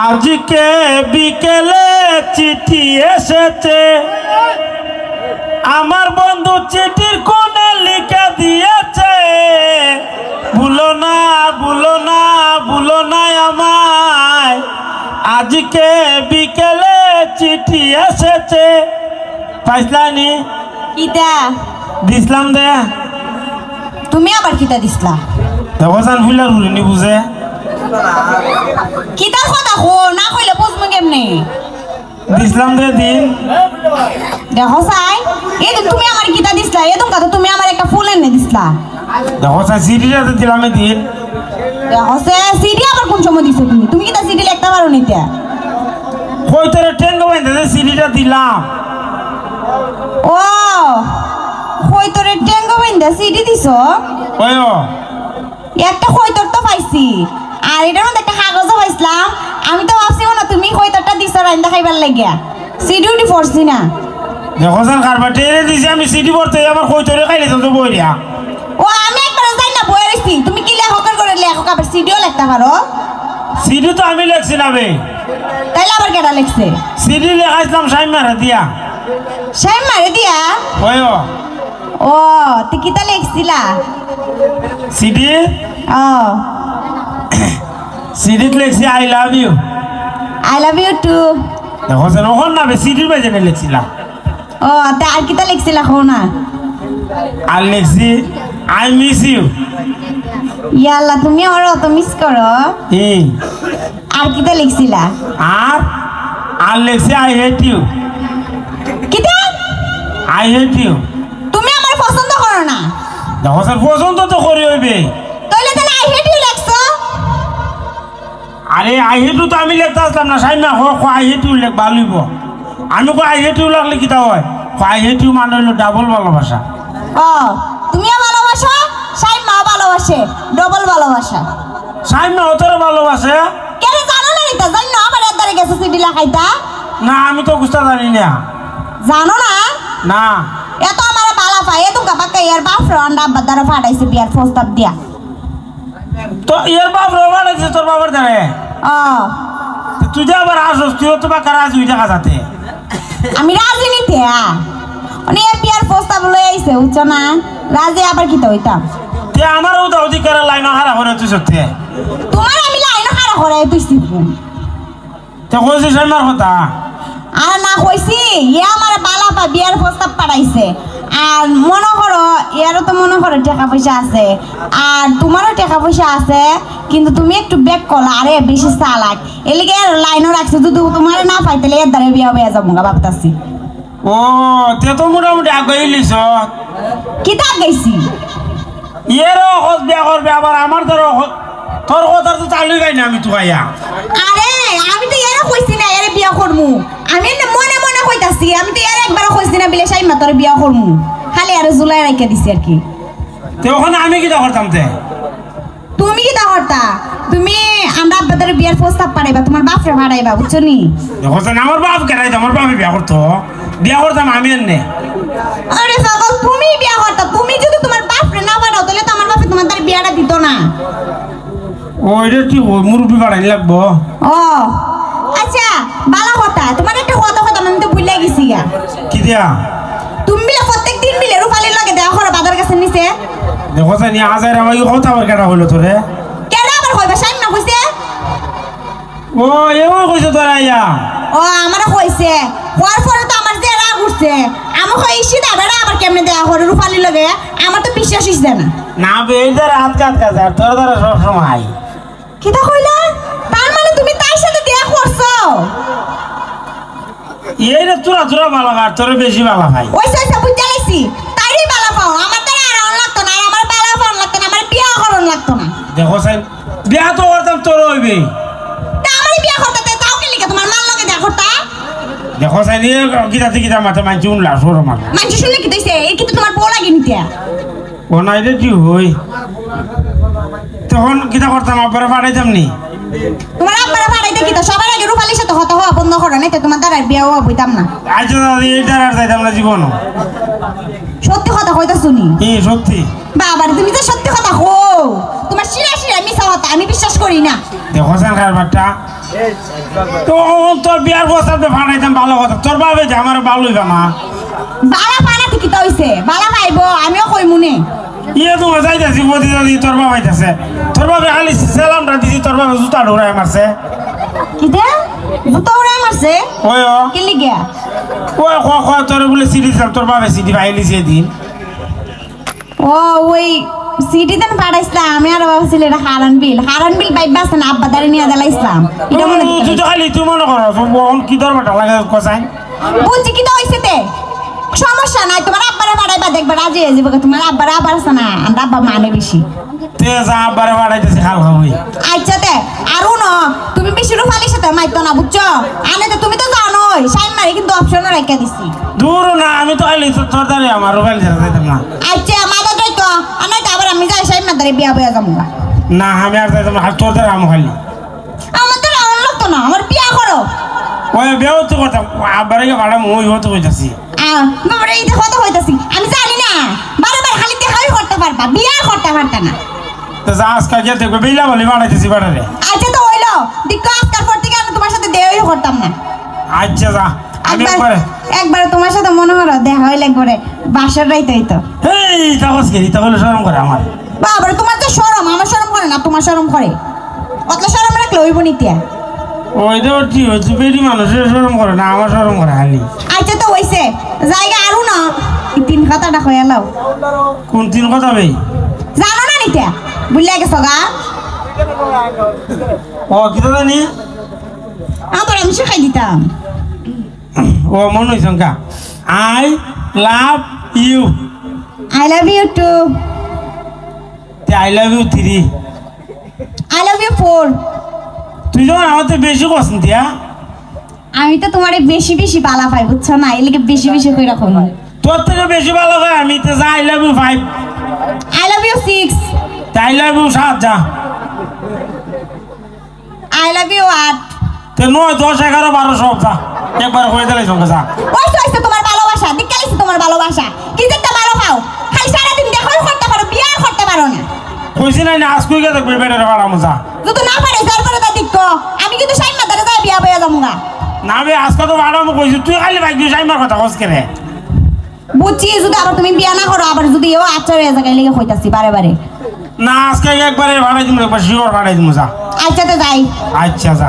আজকে বিকেলে চিঠি এসেছে। আমার বন্ধু চিঠির কোণে লিখে দিয়েছে ভুলো না ভুলো না ভুলো না আমায়। আজকে বিকেলে চিঠি এসেছে। পাইসলানি কিতা? দিসলাম দে। তুমি আবার কিতা দিসলা? দেখো জান ফুলার হুলিনি বুঝে কিতার কথা কো না কইলে বুঝব কেমনে? দিসলাম দে দিন। দেখো চাই এই তো তুমি আমার কিতা দিসলা এই তো কথা তুমি আমার একটা ফুল এনে দিসলা দেখো চাই চিঠিটা তো দিলাম দিন। দেখো সে সিডি আবার কোন সময় দিছো তুমি? তুমি কিতা সিডি লিখতে পারো নিতে কই তোর টেঙ্গ বাইন্দে চিঠিটা দিলাম। ও কই তোরে টেঙ্গো বাইন্দা সিডি দিছো? ওই ও একটা খৈতর তো পাইছি। আর এটার মধ্যে একটা কাগজও পাইছিলাম। আমি তো ভাবছি না তুমি খৈতরটা দিছো রাইন্দা খাইবার লাগিয়া। সিডিও দি পড়ছি না। দেখো জান কারবার দিছি আমি চিঠি পড়তে আমার কই তোরে খাইলে তো বইরিয়া ও আমি একবার যাই না বই রইছি তুমি কি লেখকের করে লেখক? আবার সিডিও লিখতে পারো চিঠি তো আমি লেখছি না বে তাইলে আবার কেটা লিখছে? চিঠি লেখাইছিলাম সাইমারে দিয়া। সেই মারে দিয়া? ও ও তুই কিতা লিখছিলা? ও চিঠিত লেখছি I love you I love you too দেখো জান ওখান না বে চিঠির বাইজে লেখছিলাম ও তা আর কিতা লিখছিলা কো না? আর লেখছি আই মিস ইউ ইয়াল্লা তুমি আমার অত মিস করো আর কিতা লিখছিলা? আর আর লেখছি আই হেট ইউ কিতা আই হেট ইউ স্যার পছন্দ তো করি হইবে। তাইলে তাহলে আই হেট ইউ লিখছো আরে আই হেটু তো আমি লিখতে আসলাম না সাইমা হো কো আই হেটু লেখ ভালোইব আমি কো আই হেটু লাগলে কিতা হয়? কো আই হেটু মানে হলো ডাবল ভালোবাসা। ও তুমিও ভালোবাসো সাই মা ভালোবাসে ডবল ভালোবাসা। সাইমা অতরে ভালোবাসে? কেন জানো না নিতা জানি না আমার এদারে গেছে সিডি লাগাইতা? না আমি তো বুঝতে জানি না। জানো না? না। এত আমার বালা পাই এত কাপাকা ইয়ার বাপ রান্ডা বাদারা ফাটাইছে বিয়ার প্রস্তাব দিয়া তো এর বাপ আছে তোর বাবার দ্বারে ও তুই যে আবার আসস তুইও তো বাকার আজ উইটা খাজাতে আমি রাজনীতি মানে এর বিয়ার প্রস্তাব লই আইছে বুঝছ না রাজি আবার কি তো হইতাম তে আমারও তো অধিকার লাইন হারা করে তুই সত্যি তোমার আমি লাইন হারা করে তুইছি তে কইছি সাইমার কথা আর না কইছি ইয়ে আমার বালা পা বিয়ার প্রস্তাব পাঠাইছে আর মনে করো ইয়ারও তো মনে করো টাকা পয়সা আছে। আর তোমারও টাকা পয়সা আছে কিন্তু তুমি একটু ব্যাক করলা আরে বেশি চালাক। এলিগে লাইনও রাখছে যদি তোমার না পাই তাহলে এর দ্বারা বিয়া হয়ে যাব গা ভাবতাছি। ও তে তো মোটামুটি আগাই লিছ। কিতাব গাইছি ইয়েরও হজ বিয়া করবে আবার আমার ধরো তোর কথা তো চালু গাই না আমি তো গাইয়া আরে আমি তো এরা কইছি না এরা বিয়া করমু। আমি মনে মনে কইতাছি আমি তো এরা একবার কইছি না বিলে সাই মাতরে বিয়া করমু খালি আর জুলাই রাখে দিছি আর কি। তে ওখানে আমি কিটা করতাম তে? তুমি কি হরতা তুমি আমরা আব্বাদের বিয়ার প্রস্তাব পাঠাইবা তোমার বাপরে পাঠাইবা বুঝছ নি? দেখো আমার বাপ কেরাই আমার বাপে বিয়া করতো বিয়া করতাম আমি এনে। আরে পাগল তুমি বিয়া করতা তুমি যদি তোমার বাপরে না পাঠাও তাহলে তো আমার বাপে তোমার তার বিয়াটা দিত না। ওইটা কি মুরব্বী বাড়াই লাগবো? ও বালা কথা তোমার একটা কথা কথা আমি তো ভুলে গেছি গা। কি দিয়া? তুমি বিলে প্রত্যেক দিন বিলে রূপালির লাগে দেওয়া করো বাজার কাছে নিচে। দেখো নিয়ে আজার আমার কথা আবার কেটা হইল তোরে? কেন আবার হইবা সাইম না কইছে? ও এও কইছে তোরা ইয়া ও আমারও কইছে। হওয়ার পরে তো আমার যে রাগ উঠছে। আমার কই ইসি দাদারা আবার কেমনে দেওয়া করে রূপালির লাগে? আমার তো বিশ্বাস হইছে না। না বে এই দ্বারা হাত কাট কাজ আর তোর দ্বারা সব সময় কিতা কইলা? এই রে তোরা তোরা ভালো আর তোর বেশি ভালো ভাই ওই সইসা বুঝতে লাইছি তাইরই বালা পাও। আমার দ্বারা আর অন লাগতো না আর আমার বালা পাওয়ার লাগতো না আমার বিয়া করন লাগতো না। দেখো সাই বিয়া তো করতাম তোর হইবে তা আমারই বিয়া করতে তে তাও কে লিখে তোমার মাল লগে দেখা করতা? দেখো সাই নিয়ে গীতাতে গীতা মাথা মানছি উনলা সর মাথা। মানুষ শুনলে কি দিছে এই কিন্তু তোমার বউ লাগে নিতে। ও নাই রে কি হই? তখন কিতা করতাম আবার পাঠাইতাম নি। তোমার আব্বারা ভাড়াইতে কি? তো সবার আগে রূপালির সাথে হতা হওয়া বন্ধ করো নাই তোমার দ্বারা আর বিয়াও বইতাম না। দাদা এইটার যাইতাম না জীবনও। সত্যি কথা কইতা শুনি কি সত্যি? বাবার তুমি তো সত্যি কথা হো তোমার শিরা শিরা মিশা কথা আমি বিশ্বাস করি না। দেখো সান খারবারটা তো তোর বিয়ার প্রস্তাবটা ফাটাইতাম ভালো কথা। তোর বাবে যে আমার ভালো হইবা না বালা পানা থেকে তো হইছে বালা পাইব আমিও কই মুনে ইয়ে তোমার যাইতেছি বদি যদি তোর বাবা আইতাছে। তোর বাবে খালি সেলামটা দিছি তোর বাবে জুতা ঢোড়াই মারছে। কিতে জুতো উড়াই মারছে? ওই ও কি লিগিয়া ওই খ খ তোর বলে সিডি তোর বাবে সিডি পাইলি সেদিন ও ওই সিটি দেন পাঠাইছিলাম আমি আর বাবা ছিল এটা হারান বিল। হারান বিল আছে না আব্বা দাঁড়িয়ে নিয়ে দিলা ইসলাম এটা মনে তুই তো খালি তুই মনে করো কি দরবারটা লাগে কসাই বুঝছি কি তো হইছে তে? হয়ে যাবে তোমার আব্বার আবার আছে না আর আব্বা মানে বেশি। তে যা বারে বাড়াইতেছে খাল খাবই আচ্ছা তে আরও ন তুমি বেশি রুফালির সাথে মাইতো না বুঝছ? আনে তো তুমি তো জানোই সাইন মারি কিন্তু অপশনও রেখে দিছি। দূর না আমি তো খালি তোর তোর দাঁড়িয়ে আমার মোবাইল ছেড়ে যাইতাম না। আচ্ছা মাদা যাই তো আনাই তো আবার আমি যাই সাইন মাদারে বিয়া বয়া যাব। না আমি আর যাইতাম না আর তোর দ্বারা আমি খালি আমার তো রাউন্ড লাগতো না আমার বিয়া করো। ওই বেও তো কথা আবারে ভাড়া মই হতে কইতাছি। আহ, বাবারে এই দেখো হইতাছি আমি বারবার খালি দেখাই করতে পারবা বিয়া করতে পারতা না। তো যা আজকাল গিয়ে দেখবে বেলা বলি বাড়াইতেছি বাড়ারে আচ্ছা তো হইল দিক্ক আজকাল পর থেকে আমি তোমার সাথে দেওয়াই করতাম না। আচ্ছা যা আমি একবার একবার তোমার সাথে মনে করো দেখা হইলে একবারে বাসার রাইতে হইতো। এই তাপস গেলি তাহলে সরম করে আমার। বাবারে তোমার তো শরম আমার শরম করে না তোমার শরম করে। অত শরম রাখলে হইব নিতিয়া ওই তো ঠিক হচ্ছে বেরি মানুষের সরম করে না আমার সরম করে খালি আচ্ছা তো হইছে জায়গা আরও না কথাটা হয়ে লাও কোন তিন কথা ভাই জানো না নিতিয়া বুঝলে গেছো গা। ও কি তো জানি আমার আমি শিখাই দিতাম। ও মন হয়েছে I love you. I love you two. I love you three I love you four তুই যখন আমাদের বেশি পছন্দ দিয়া? আমি তো তোমারে বেশি বেশি বালা পাই বুঝছ না? এর লিগে বেশি বেশি করে রাখো তোর থেকে বেশি ভালো হয় আমি তো যা I love you five I love you six I love you সাত যা। আই লাভ ইউ আট। তো নয় দশ এগারো বারো সব যা। একবার হয়ে দিলে সঙ্গে যা। ওই তো হইছে তোমার ভালোবাসা। দিকালিছে তোমার ভালোবাসা? কি যে একটা ভালো পাও। খালি সারাদিন দেখাই করতে পারো বিয়া করতে পারো না। কইছি না? আজ কই গে দেখবি? বেটারে বাড়া মজা যদি না পারে যার করে তা দিক্ক আমি কিন্তু সাইন মাদারে যাই বিয়া বয়া যাব গা। না বে আজকে তো বাড়া মো কইছি তুই খালি দিস আমার কথা কস কেরে বুঝছি যদি আবার তুমি বিয়া না করো আবার যদি ও আচ্ছা হয়ে জায়গায় লেগে হইতাছি বারে বারে। না আজকে একবারে ভাড়াই দিমু একবার শিওর ভাড়াই দিমু যা। আচ্ছা তো যাই। আচ্ছা যা।